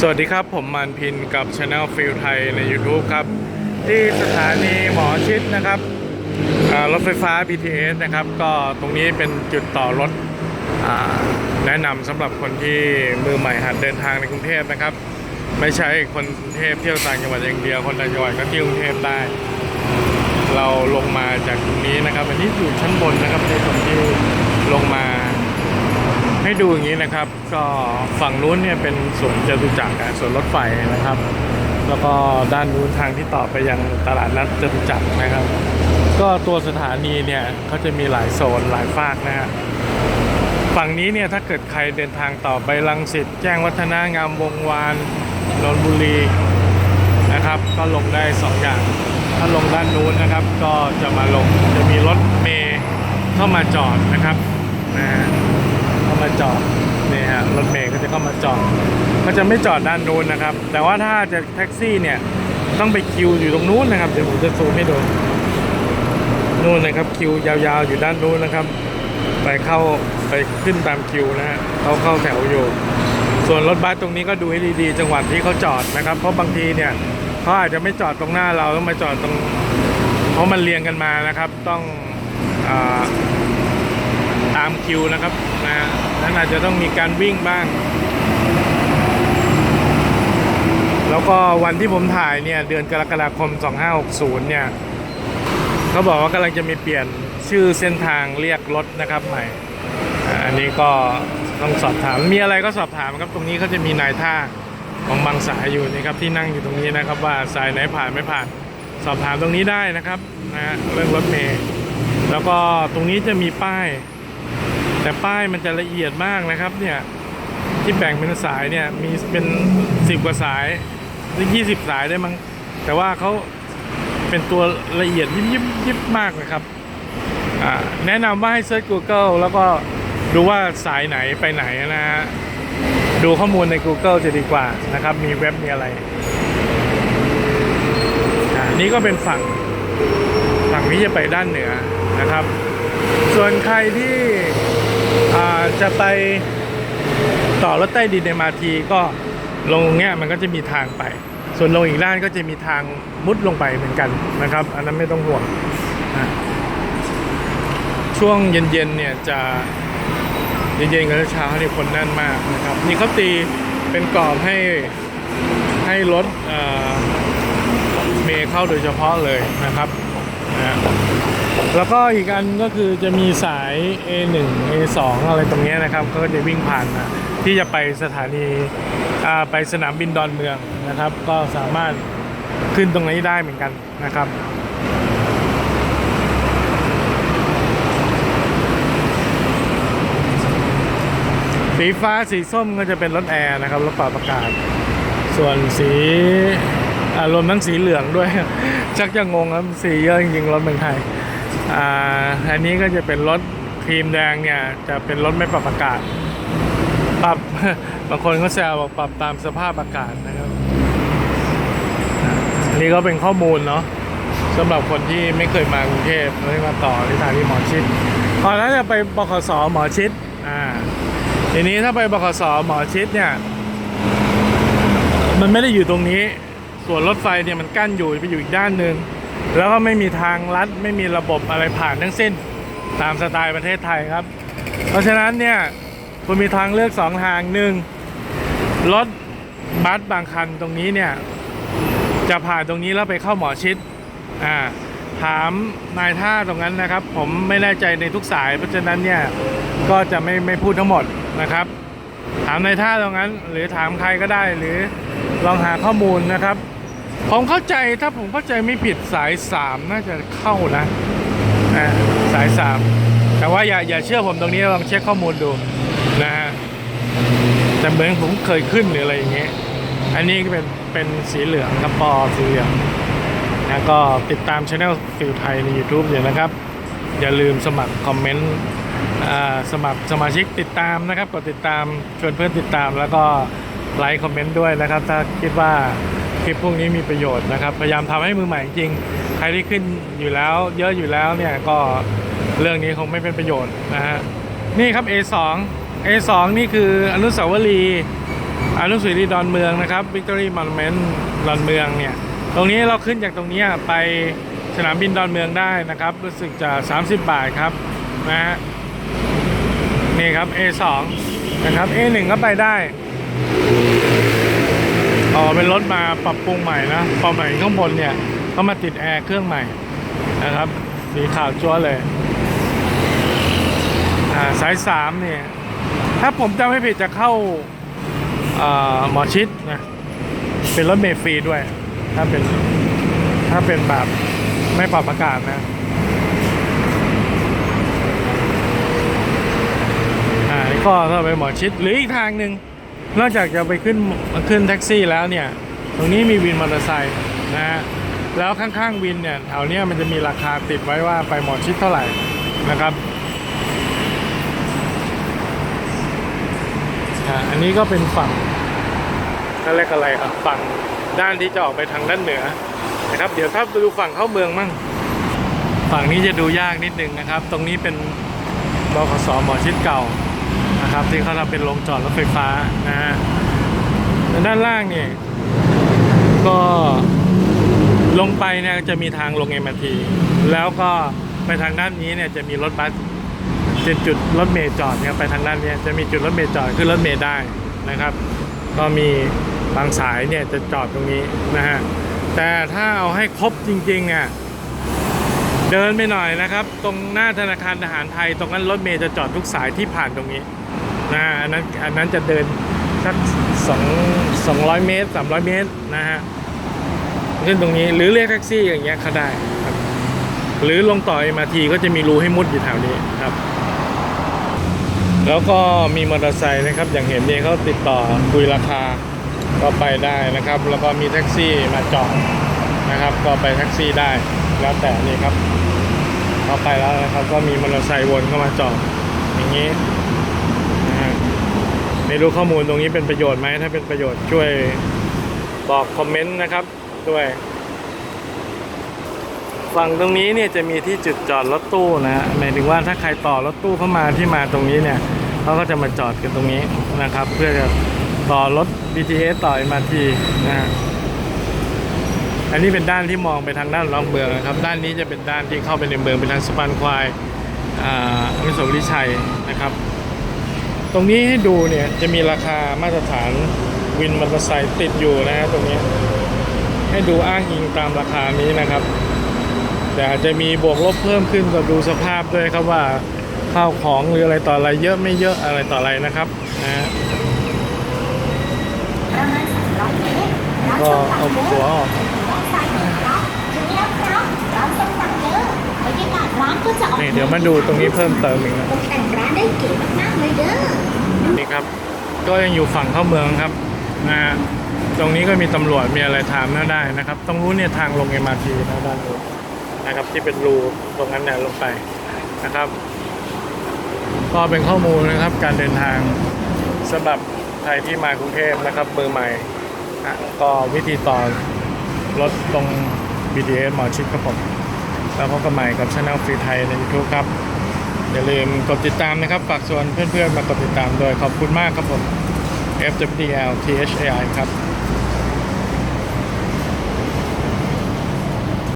สวัสดีครับผมมันพินกับช anel ฟิลไทยใน YouTube ครับ ที่สถานีหมอชิดนะครับรถไฟฟ้า BTS นะครับ ก็ตรงนี้เป็นจุดต่อรถอแนะนำสำหรับคนที่มือใหม่หัดเดินทางในกรุงเทพนะครับ ไม่ใช่คนกรุงเทพเที่ยวต่างจังหวัดอย่างเดียวคนต่างจังหวัดก็เที่ยวกรุงเทพได้ เราลงมาจากตรงนี้นะครับ อันนี้อยู่ชั้นบนนะครับในส่วนที่ลงมา ให้ดูอย่างนี้นะครับ ก็ฝั่งนู้นเนี่ยเป็นสวนจตุจักรสวนรถไฟนะครับ แล้วก็ด้านนู้นทางที่ต่อไปยังตลาดนัดจตุจักรนะครับ ก็ตัวสถานีเนี่ยเขาจะมีหลายโซนหลายฝากนะฮะฝั่งนี้เนี่ยถ้าเกิดใครเดินทางต่อไปลังสิตแจ้งวัฒนางามวงวานนนทบุรีนะครับ ก็ลงได้สองอย่าง ถ้าลงด้านนู้นนะครับ ก็จะมาลงจะมีรถเมย์เข้ามาจอดนะครับนะามาจอดนี่ฮะรถเมย์ก็จะเข้ามาจอดก็จะไม่จอดด้านนู้นนะครับ แต่ว่าถ้าจะแท็กซี่เนี่ยต้องไปคิวอยู่ตรงนู้นนะครับเดี๋ยวผมจะซูมให้ดูนู่นนะครับคิวยาวๆอยู่ด้านนู้นนะครับไปเข้าไปขึ้นตามคิวนะฮะเขาเข้าแถวอยู่ ส่วนรถบัสตรงนี้ก็ดูให้ดีๆ จังหวัดที่เขาจอดนะครับ เพราะบางทีเนี่ยเขาอาจจะไม่จอดตรงหน้าเราต้องมาจอดตรง เพราะมันเรียงกันมานะครับ ต้องอตามคิวนะครับนะฮะ นั้นอาจจะต้องมีการวิ่งบ้าง แล้วก็วันที่ผมถ่ายเนี่ย เดือนกรกฎาคม 2560 เนี่ยเขาบอกว่ากำลังจะมีเปลี่ยนชื่อเส้นทางเรียกรถนะครับใหม่ อันนี้ก็ต้องสอบถามมีอะไรก็สอบถามครับตรงนี้เขาจะมีนายท่าของบางสายอยู่นะครับที่นั่งอยู่ตรงนี้นะครับ ว่าสายไหนผ่านไม่ผ่าน สอบถามตรงนี้ได้นะครับนะฮะเรื่องรถเมล์แล้วก็ตรงนี้จะมีป้าย แต่ป้ายมันจะละเอียดมากนะครับเนี่ยที่แบ่งเป็นสายเนี่ยมีเป็นสิบกว่าสายหรือยี่สิบสายได้มั้งแต่ว่าเขาเป็นตัวละเอียดยิบยิบยิบมากนะครับแนะนำว่าให้เซิร์ช Google แล้วก็ดูว่าสายไหนไปไหนนะฮะดูข้อมูลใน Google จะดีกว่านะครับ มีเว็บมีอะไรอ่านี่ก็เป็นฝั่งฝั่งนี้จะไปด้านเหนือนะครับ ส่วนใครที่ จะไปต่อรถใต้ดินในมาทีก็ลงเนี้ยมันก็จะมีทางไป ส่วนลงอีกด้านก็จะมีทางมุดลงไปเหมือนกันนะครับ อันนั้นไม่ต้องห่วงช่วงเย็นๆเนี่ยจะเย็นๆกับเช้าเนี่ยคนแน่นมากนะครับนี่เขาตีเป็นกรอบให้ให้รถเเมย์เข้าโดยเฉพาะเลยนะครับนะ แล้วก็อีกอันก็คือจะมีสาย A1 A2 อะไรตรงนี้นะครับก็จะวิ่งผ่านมาที่จะไปสถานีไปสนามบินดอนเมืองนะครับ ก็สามารถขึ้นตรงนี้ได้เหมือนกันนะครับสีฟ้าสีส้มก็จะเป็นรถแอร์นะครับรถปรับอากาศ ส่วนสีรวมทั้งสีเหลืองด้วย ชักจะงงครับสีเยอะจริงๆรถเมืองไทย อ่าอันนี้ก็จะเป็นรถครีมแดงเนี่ยจะเป็นรถไม่ปรับอากาศ ปรับบางคนก็แซวบอกปรับตามสภาพอากาศนะครับอันนี้ก็เป็นข้อมูลเนาะสำหรับคนที่ไม่เคยมากรุงเทพไม่มาต่อที่สถานีหมอชิดตอนนั้นจะไปบขสหมอชิดอ่าทีนี้ถ้าไปบขสหมอชิดเนี่ย มันไม่ได้อยู่ตรงนี้ ส่วนรถไฟเนี่ยมันกั้นอยู่ไปอยู่อีกด้านหนึ่ง แล้วก็ไม่มีทางลัดไม่มีระบบอะไรผ่านทั้งสิ้น ตามสไตล์ประเทศไทยครับ เพราะฉะนั้นเนี่ยคุณมีทางเลือกสองทางหนึ่งรถบัสบางคันตรงนี้เนี่ย จะผ่านตรงนี้แล้วไปเข้าหมอชิดอ่าถามนายท่าตรงนั้นนะครับ ผมไม่แน่ใจในทุกสาย เพราะฉะนั้นเนี่ยก็จะไม่ไม่พูดทั้งหมดนะครับ ถามในท่าตรงนั้น หรือถามใครก็ได้หรือลองหาข้อมูลนะครับ ผมเข้าใจถ้าผมเข้าใจไม่ผิดสายสามน่าจะเข้านะอ่าสายสามแต่ว่าอย่าอย่าเชื่อผมตรงนี้ลองเช็คข้อมูลดูนะฮะแต่เหมือนผมเคยขึ้นหรืออะไรอย่างเงี้ยอันนี้ก็เป็นเป็นสีเหลืองกระปอสีเหลืองนะก็ติดตามช anel ฟิลไทยใน YouTube อยู่นะครับ อย่าลืมสมัครคอมเมนต์อ่าสมัครสมาชิกติดตามนะครับกดติดตามชวนเพื่อนติดตามแล้วก็ไลค์คอมเมนต์ด้วยนะครับ ถ้าคิดว่า คลิปพวกนี้มีประโยชน์นะครับ พยายามทำให้มือใหม่จริง ใครที่ขึ้นอยู่แล้ว เยอะอยู่แล้วเนี่ยก็เรื่องนี้คงไม่เป็นประโยชน์นะฮะนี่ครับ A2 A2 นี่คืออนุสาวรีย์อนุสาวรีย์ดอนเมืองนะครับวิกตอรี่มอนเมนต์ดอนเมืองเนี่ยตรงนี้เราขึ้นจากตรงนี้ไปสนามบินดอนเมืองได้นะครับ รู้สึกจะ 30 บาทครับนะฮะนี่ครับ A2 นะครับ A1 ก็ไปได้ เป็นรถมาปรับปรุงใหม่นะปรับใหม่ข้างบนเนี่ยเขามาติดแอร์เครื่องใหม่นะครับ สีขาวจั๊วเลยสายสามเนี่ยถ้าผมจำไม่ผิดจะเข้าหมอชิดนะเป็นรถเมฟรีด้วย ถ้าเป็นถ้าเป็นแบบไม่ปรับอากาศนะอ่าก็ถ้าไปหมอชิดหรืออีกทางหนึ่ง นอกจากจะไปขึ้นขึ้นแท็กซี่แล้วเนี่ย ตรงนี้มีวินมอเตอร์ไซค์นะฮะแล้วข้างๆวินเนี่ยแถวเนี้ยมันจะมีราคาติดไว้ว่าไปหมอชิดเท่าไหร่นะครับอันนี้ก็เป็นฝั่งเขาเรียกอะไรครับฝั่งด้านที่จะออกไปทางด้านเหนือนะครับ เดี๋ยวถ้าไปดูฝั่งเข้าเมืองมั่งฝั่งนี้จะดูยากนิดนึงนะครับ ตรงนี้เป็นบขสหมอชิดเก่า นะครับ ที่เขาทำเป็นโรงจอดรถไฟฟ้านะฮะด้านล่างเนี่ยก็ลงไปเนี่ยจะมีทางลงเอ็มทีแล้วก็ไปทางด้านนี้เนี่ยจะมีรถบัสเป็นจุดรถเมล์จอดเนี่ยไปทางด้านนี้จะมีจุดรถเมล์จอดขึ้นรถเมล์ได้นะครับ ก็มีบางสายเนี่ยจะจอดตรงนี้นะฮะแต่ถ้าเอาให้ครบจริงๆอะเดินไปหน่อยนะครับ ตรงหน้าธนาคารทหารไทย ตรงนั้นรถเมล์จะจอดทุกสายที่ผ่านตรงนี้ นะอันนั้นอันนั้นจะเดินสักสองสองร้อยเมตรสามร้อยเมตรนะฮะขึ้นตรงนี้หรือเรียกแท็กซี่อย่างเงี้ยเขาได้ครับหรือลงต่อ MRT ก็จะมีรูให้มุดอยู่แถวนี้ครับ แล้วก็มีมอเตอร์ไซค์นะครับ อย่างเห็นเนี่ยเขาติดต่อคุยราคาก็ไปได้นะครับ แล้วก็มีแท็กซี่มาจอดนะครับ ก็ไปแท็กซี่ได้แล้วแต่นี่ครับก็ไปแล้วนะครับ ก็มีมอเตอร์ไซค์วนเข้ามาจอดอย่างนี้ ไม่รู้ข้อมูลตรงนี้เป็นประโยชน์ไหมถ้าเป็นประโยชน์ช่วยบอกคอมเมนต์นะครับด้วยฝั่งตรงนี้เนี่ยจะมีที่จุดจอดรถตู้นะฮะหมายถึงว่าถ้าใครต่อรถตู้เข้ามาที่มาตรงนี้เนี่ยเขาก็จะมาจอดกันตรงนี้นะครับ เพื่อจะต่อรถ BTS ต่อ MRT นะฮะอันนี้เป็นด้านที่มองไปทางด้านรองเมืองนะครับ ด้านนี้จะเป็นด้านที่เข้าไปในเมืองเป็นทางสะพานควายอ่าอนุสาวรีย์ชัยนะครับ ตรงนี้ให้ดูเนี่ยจะมีราคามาตรฐานวินมอเตอร์ไซค์ติดอยู่นะฮะตรงนี้ ให้ดูอ้างอิงตามราคานี้นะครับ แต่อาจจะมีบวกลบเพิ่มขึ้นก็ดูสภาพด้วยครับว่าข้าวของหรืออะไรต่ออะไรเยอะไม่เยอะอะไรต่ออะไรนะครับนะฮะประมาณ300เมตรร้านก็ส้มเอาตำเยตัวอะออก และสายหนึ่งครับถึงแล้วครับร้านส้มตำเยอะบร รยากาศร้านก็จะออกนี่เดี๋ยวมาดูตรงนี้เพิ่มเติมอีกนะตกแต่งร้านได้เก๋มากๆเลยเด้อนี่ครับ ก็ยังอยู่ฝั่งเข้าเมืองครับนะฮะตรงนี้ก็มีตำรวจมีอะไรถามน่าได้นะครับตรงนู้นเนี่ยทางลงเอ็มอาร์ทีนะด้านนู้นนะครับที่เป็นรูตรงนั้นเนี่ยลงไปนะครับ ก็เป็นข้อมูลนะครับการเดินทางสำหรับใครที่มากรุงเทพนะครับมือใหม่อะก็วิธีต่อรถตรง BTS หมอชิดครับผม แล้วพบกันใหม่กับช anel ฟรีไทยใน YouTube ครับ อย่าลืมกดติดตามนะครับ ฝากชวนเพื่อนๆ มากดติดตามโดยขอบคุณมากครับผม FWDL THAI ครับ